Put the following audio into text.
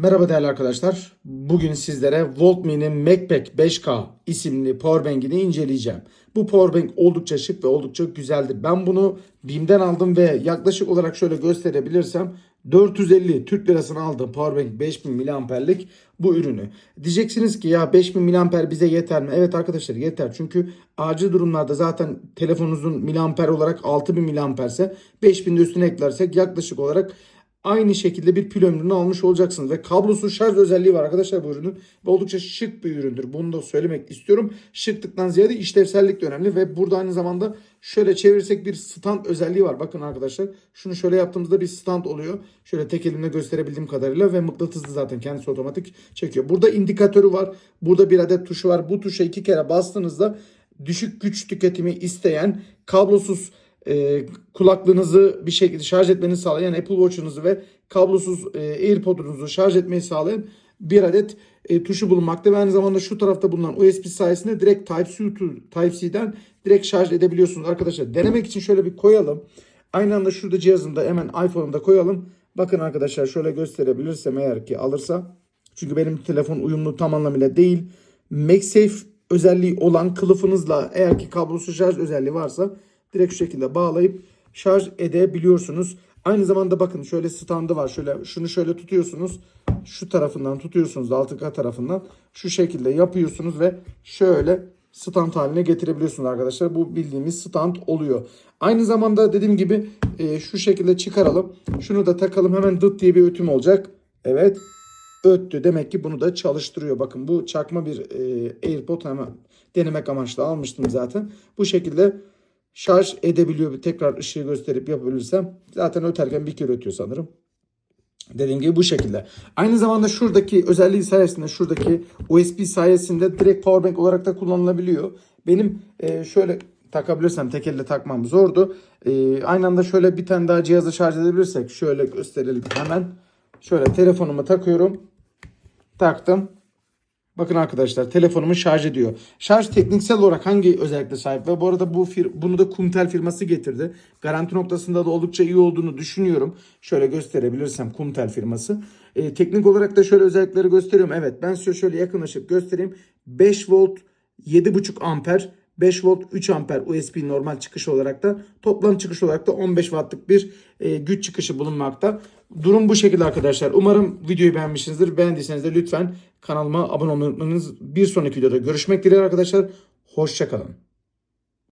Merhaba değerli arkadaşlar. Bugün sizlere Voltme'nin MacPack 5K isimli powerbank'ini inceleyeceğim. Bu powerbank oldukça şık ve oldukça güzeldir. Ben bunu BİM'den aldım ve yaklaşık olarak şöyle gösterebilirsem 450 Türk lirasını aldım powerbank 5000 miliamperlik bu ürünü. Diyeceksiniz ki ya 5000 miliamper bize yeter mi? Evet arkadaşlar yeter. Çünkü acil durumlarda zaten telefonunuzun miliamper olarak 6000 miliamperse 5000 de üstüne eklersek yaklaşık olarak aynı şekilde bir pil ömrünü almış olacaksınız. Ve kablosuz şarj özelliği var arkadaşlar bu ürünün. Ve oldukça şık bir üründür. Bunu da söylemek istiyorum. Şıklıktan ziyade işlevsellik de önemli. Ve burada aynı zamanda şöyle çevirirsek bir stand özelliği var. Bakın arkadaşlar şunu şöyle yaptığımızda bir stand oluyor. Şöyle tek elimle gösterebildiğim kadarıyla ve mıknatıslı zaten kendisi otomatik çekiyor. Burada indikatörü var. Burada bir adet tuşu var. Bu tuşa iki kere bastığınızda düşük güç tüketimi isteyen kablosuz e, kulaklığınızı bir şekilde şarj etmenizi sağlayan Apple Watch'unuzu ve kablosuz e, AirPod'unuzu şarj etmeyi sağlayan bir adet e, tuşu bulunmakta ve aynı zamanda şu tarafta bulunan USB sayesinde direkt Type-C Type-C'den direkt şarj edebiliyorsunuz arkadaşlar. Denemek için şöyle bir koyalım. Aynı anda şurada cihazımda hemen iPhone'umda koyalım. Bakın arkadaşlar şöyle gösterebilirsem eğer ki alırsa. Çünkü benim telefon uyumlu tam anlamıyla değil. MagSafe özelliği olan kılıfınızla eğer ki kablosuz şarj özelliği varsa direkt şu şekilde bağlayıp şarj edebiliyorsunuz. Aynı zamanda bakın şöyle standı var. Şöyle şunu şöyle tutuyorsunuz. Şu tarafından tutuyorsunuz altı tarafından. Şu şekilde yapıyorsunuz ve şöyle stand haline getirebiliyorsunuz arkadaşlar. Bu bildiğimiz stand oluyor. Aynı zamanda dediğim gibi e, şu şekilde çıkaralım. Şunu da takalım. Hemen dıt diye bir ötüm olacak. Evet. Öttü. Demek ki bunu da çalıştırıyor. Bakın bu çakma bir e, AirPod hemen denemek amaçlı almıştım zaten. Bu şekilde şarj edebiliyor. Tekrar ışığı gösterip yapabilirsem. Zaten öterken bir kere ötüyor sanırım. Dediğim gibi bu şekilde. Aynı zamanda şuradaki özelliği sayesinde şuradaki USB sayesinde direkt powerbank olarak da kullanılabiliyor. Benim e, şöyle takabilirsem tek elle takmam zordu. E, aynı anda şöyle bir tane daha cihazı şarj edebilirsek şöyle gösterelim hemen. Şöyle telefonumu takıyorum. Taktım. Bakın arkadaşlar telefonumu şarj ediyor. Şarj tekniksel olarak hangi özellikle sahip ve bu arada bu fir bunu da Kumtel firması getirdi. Garanti noktasında da oldukça iyi olduğunu düşünüyorum. Şöyle gösterebilirsem Kumtel firması. Ee, teknik olarak da şöyle özellikleri gösteriyorum. Evet ben size şöyle yakınlaşıp göstereyim. 5 volt 7,5 amper 5 volt 3 amper USB normal çıkış olarak da toplam çıkış olarak da 15 wattlık bir e, güç çıkışı bulunmakta. Durum bu şekilde arkadaşlar. Umarım videoyu beğenmişsinizdir. Beğendiyseniz de lütfen kanalıma abone olmayı. Bir sonraki videoda görüşmek dileğiyle arkadaşlar. Hoşçakalın.